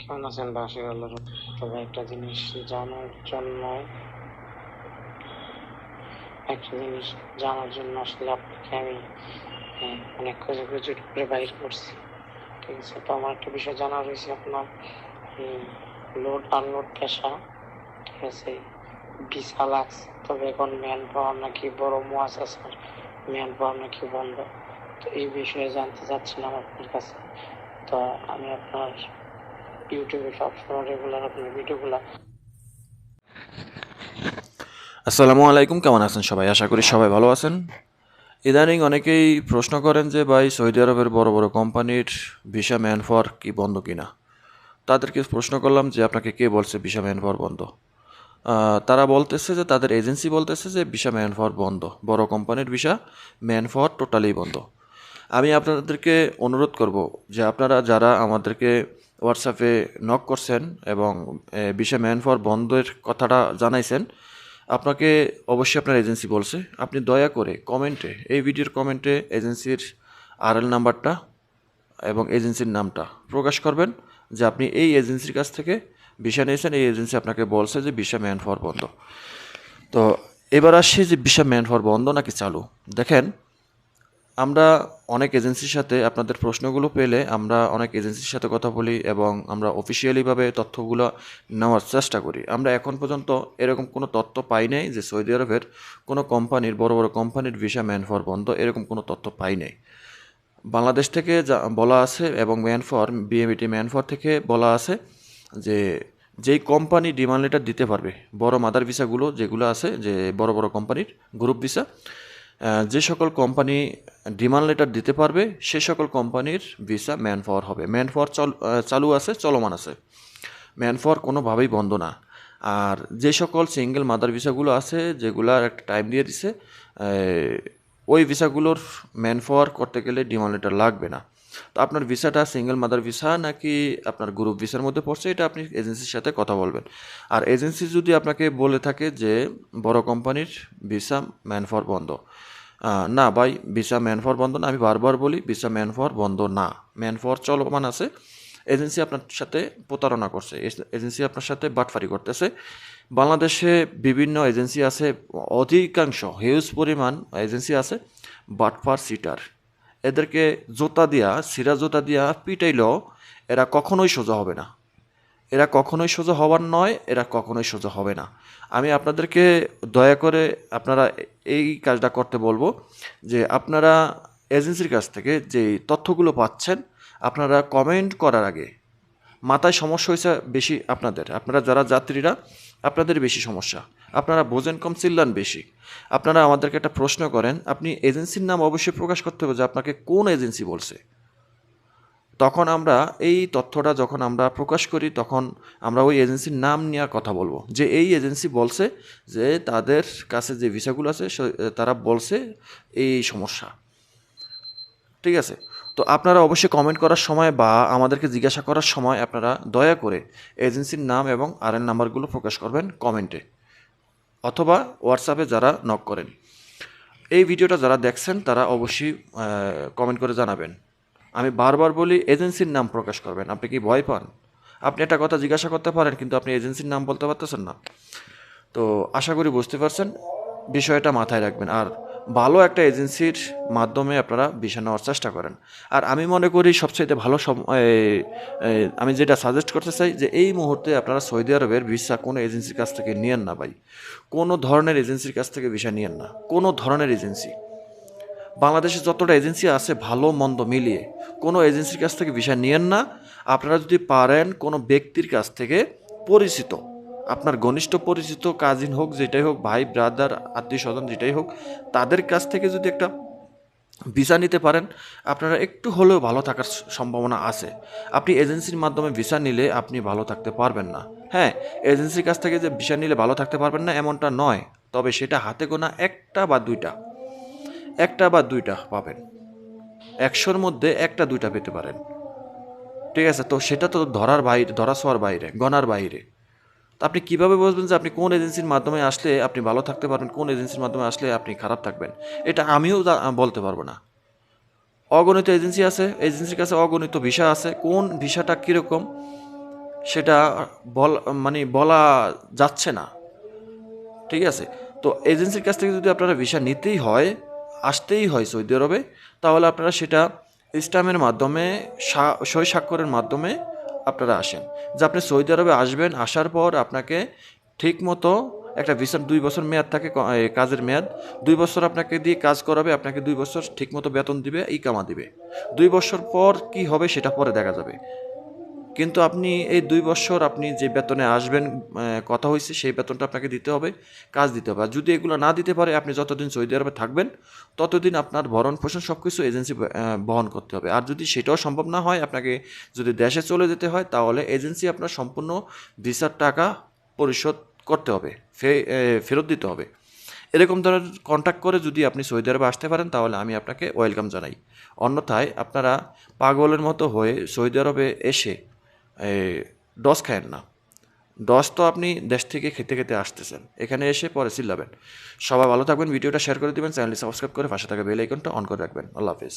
কেমন আছেন বাসি আল্লাহর তবে একটা জিনিস জানার জন্য একটা জিনিস জানার জন্য আসলে আপনাকে আমি হ্যাঁ, অনেক খোঁজাখুঁজি করে বাইর করছি। ঠিক আছে তো আমার একটা বিষয় জানা রয়েছে আপনার লোড আনলোড পেশা ঠিক আছে ভিসা লাগছে তবে এখন ম্যান পাওয়ার নাকি বড় আছে ম্যান পাওয়ার নাকি বন্ধ। তো এই বিষয়ে জানতে চাচ্ছিলাম আপনার কাছে। তো আমি আপনার ইউটিউবে সবসময় রেগুলার আপনার ভিডিওগুলো। আসসালামু আলাইকুম, কেমন আছেন সবাই? আশা করি সবাই ভালো আছেন। ইদানিং অনেকেই প্রশ্ন করেন যে, ভাই, সৌদি আরবের বড় বড় কোম্পানির ভিসা ম্যান ফর কি বন্ধ কিনা? তাদেরকে প্রশ্ন করলাম যে, আপনাকে কে বলছে ভিসা ম্যান ফর বন্ধ? তারা বলতেছে যে, তাদের এজেন্সি বলতেছে যে ভিসা ম্যান ফর বন্ধ। বড় কোম্পানির ভিসা ম্যান ফর টোটালি বন্ধ। আমি আপনাদেরকে অনুরোধ করব যে, আপনারা যারা আমাদেরকে হোয়াটসঅ্যাপে নক করছেন এবং ভিসা ম্যান ফর বন্ধের কথাটা জানাইছেন। আপনাকে অবশ্যই আপনার এজেন্সি বলছে। আপনি দয়া করে কমেন্টে এই ভিডিওর কমেন্টে এজেন্সির আরএল নাম্বারটা এবং এজেন্সির নামটা প্রকাশ করবেন, যে আপনি এই এজেন্সির কাছ থেকে ভিসা নিয়েছেন। এই এজেন্সি আপনাকে বলছে যে ভিসা ম্যান ফর বন্ধ। তো এবার আসছি যে ভিসা ম্যান ফর বন্ধ নাকি চালু। দেখেন আমরা অনেক এজেন্সির সাথে আপনাদের প্রশ্নগুলো পেলে আমরা অনেক এজেন্সির সাথে কথা বলি এবং আমরা অফিসিয়ালিভাবে তথ্যগুলো নেওয়ার চেষ্টা করি। আমরা এখন পর্যন্ত এরকম কোনো তথ্য পাই নাই যে সৌদি আরবের কোনো কোম্পানির, বড় বড় কোম্পানির ভিসা ম্যান ফর বন্ধ এরকম কোনো তথ্য পাই নাই। বাংলাদেশ থেকে যা বলা আছে এবং manpower BMET manpower থেকে বলা আছে যে যেই কোম্পানি ডিমান্ড লেটার দিতে পারবে, বড় মাদার ভিসাগুলো যেগুলো আছে যে বড় বড় কোম্পানির গ্রুপ ভিসা যে সকল কোম্পানি ডিমান্ড লেটার দিতে পারবে, সে সকল কোম্পানির ভিসা ম্যান পাওয়ার হবে ম্যান পাওয়ার চল আছে, চলমান আছে। ম্যান পাওয়ার কোনোভাবেই বন্ধ না। আর যে সকল সিঙ্গেল মাদার ভিসাগুলো আছে যেগুলার একটা টাইম দিয়ে দিছে ওই ভিসাগুলোর ম্যান পাওয়ার করতে গেলে ডিমান্ড লেটার লাগবে না। তো আপনার ভিসাটা সিঙ্গেল মাদার ভিসা নাকি আপনার গ্রুপ ভিসার মধ্যে পড়ছে, এটা আপনি এজেন্সির সাথে কথা বলবেন। আর এজেন্সি যদি আপনাকে বলে থাকে যে, বড় কোম্পানির ভিসা ম্যান ফর বন্ধ। না ভাই ভিসা ম্যান ফর বন্ধ না, আমি বারবার বলি ভিসা ম্যান ফর বন্ধ না। ম্যান ফর চলমান আছে এজেন্সি আপনার সাথে প্রতারণা করছে এজেন্সি আপনার সাথে বাটফারি করতেছে। বাংলাদেশে বিভিন্ন এজেন্সি আছে, অধিকাংশ হিউজ পরিমাণ এজেন্সি আছে, বাটফার সিটার। এদেরকে জোতা দিয়া, সিরা জোতা দিয়া পিটাইলেও এরা কখনোই সোজা হবে না। এরা কখনোই সোজা হওয়ার নয়, এরা কখনোই সোজা হবে না। আমি আপনাদেরকে দয়া করে আপনারা এই কাজটা করতে বলব যে আপনারা এজেন্সির কাছ থেকে যে তথ্যগুলো পাচ্ছেন, আপনারা কমেন্ট করার আগে মাথায় সমস্যা হয়েছে বেশি আপনাদের। আপনারা যারা যাত্রীরা, আপনাদের বেশি সমস্যা। আপনারা বোঝেন কম চিল্লান বেশি। আপনারা আমাদেরকে একটা প্রশ্ন করেন, আপনি এজেন্সির নাম অবশ্যই প্রকাশ করতে হবে যে আপনাকে কোন এজেন্সি বলছে। তখন আমরা এই তথ্যটা যখন আমরা প্রকাশ করি, তখন আমরা ওই এজেন্সির নাম নিয়ে কথা বলব। যে এই এজেন্সি বলছে যে তাদের কাছে যে ভিসাগুলো আছে তারা বলছে এই সমস্যা। ঠিক আছে? তো আপনারা অবশ্যই কমেন্ট করার সময় বা আমাদেরকে জিজ্ঞাসা করার সময় আপনারা দয়া করে এজেন্সির নাম এবং আর নাম্বারগুলো প্রকাশ করবেন কমেন্টে অথবা হোয়াটসঅ্যাপে যারা নক করেন। এই ভিডিওটা যারা দেখছেন, তারা অবশ্যই কমেন্ট করে জানাবেন। আমি বারবার বলি, এজেন্সির নাম প্রকাশ করবেন। আপনি কি ভয় পান? আপনি একটা কথা জিজ্ঞাসা করতে পারেন, কিন্তু আপনি এজেন্সির নাম বলতে পারতেছেন না। তো আশা করি বুঝতে পারছেন, বিষয়টা মাথায় রাখবেন। আর ভালো একটা এজেন্সির মাধ্যমে আপনারা ভিসা নেওয়ার চেষ্টা করেন। আর আমি মনে করি সবচেয়ে ভালো আমি যেটা সাজেস্ট করতে চাই যে এই মুহূর্তে আপনারা সৌদি আরবের ভিসা কোনো এজেন্সির কাছ থেকে নিয়েন না ভাই। কোনো ধরনের এজেন্সির কাছ থেকে ভিসা নিয়েন না। কোনো ধরনের এজেন্সি। বাংলাদেশে যতটা এজেন্সি আছে ভালো মন্দ মিলিয়ে কোনো এজেন্সির কাছ থেকে ভিসা নিয়েন না। আপনারা যদি পারেন কোনো ব্যক্তির কাছ থেকে পরিচিত আপনার ঘনিষ্ঠ পরিচিত কাজিন হোক, যেটাই হোক, ভাই ব্রাদার আত্মীয় স্বজন যেটাই হোক, তাদের কাছ থেকে যদি একটা ভিসা নিতে পারেন, আপনারা একটু হলেও ভালো থাকার সম্ভাবনা আছে। আপনি এজেন্সির মাধ্যমে ভিসা নিলে আপনি ভালো থাকতে পারবেন না। হ্যাঁ এজেন্সির কাছ থেকে যে ভিসা নিলে ভালো থাকতে পারবেন না, এমনটা নয়। তবে সেটা হাতে গোনা একটা বা দুইটা। একটা বা দুইটা পাবেন। একশোর মধ্যে একটা, দুইটা পেতে পারেন। ঠিক আছে? তো সেটা তো ধরার বাইরে ধরা ছোঁয়ার বাইরে, গণার বাইরে। তো আপনি কীভাবে বুঝবেন যে আপনি কোন এজেন্সির মাধ্যমে আসলে আপনি ভালো থাকতে পারবেন, কোন এজেন্সির মাধ্যমে আসলে আপনি খারাপ থাকবেন? এটা আমিও বলতে পারব না। অগণিত এজেন্সি আছে, এজেন্সির কাছে অগণিত ভিসা আছে। কোন ভিসাটা কীরকম সেটা বল মানে বলা যাচ্ছে না। ঠিক আছে? তো এজেন্সির কাছ থেকে যদি আপনারা ভিসা নিতেই হয়, আসতেই হয় সৌদি আরবে, তাহলে আপনারা সেটা ইস্টামের মাধ্যমে সই স্বাক্ষরের মাধ্যমে আপনারা আসেন। যে আপনি সৌদি আরবে আসবেন, আসার পর আপনাকে ঠিক মতো একটা ভিসার দুই বছর মেয়াদ থাকে কাজের মেয়াদ। দুই বছর আপনাকে দিয়ে কাজ করাবে, আপনাকে দুই বছর ঠিক মতো বেতন দিবে কামা দিবে। দুই বছর পর কি হবে সেটা পরে দেখা যাবে। কিন্তু আপনি এই দুই বছর আপনি যে বেতনে আসবেন কথা হয়েছে সেই বেতনটা আপনাকে দিতে হবে, কাজ দিতে হবে। আর যদি এগুলো না দিতে পারে, আপনি যতদিন সৌদি আরবে থাকবেন, ততদিন আপনার ভরণ পোষণ সব কিছু এজেন্সি বহন করতে হবে। আর যদি সেটাও সম্ভব না হয়, আপনাকে যদি দেশে চলে যেতে হয়, তাহলে এজেন্সি আপনার সম্পূর্ণ ভিসার টাকা পরিশোধ করতে হবে ফেরত দিতে হবে। এরকম ধরনের কন্ট্যাক্ট করে যদি আপনি সৌদি আরবে আসতে পারেন, তাহলে আমি আপনাকে ওয়েলকাম জানাই। অন্যথায় আপনারা পাগলের মতো হয়ে সৌদি আরবে এসে ডস খায়েন না। ডস তো আপনি দেশ থেকে খেতে খেতে আসতেছেন। এখানে এসে পরে চিল্লাবেন। সবাই ভালো থাকবেন, ভিডিওটা শেয়ার করে দেবেন চ্যানেলটি সাবস্ক্রাইব করে পাশে থাকা বেল আইকনটা অন করে রাখবেন। আল্লাহ হাফিজ।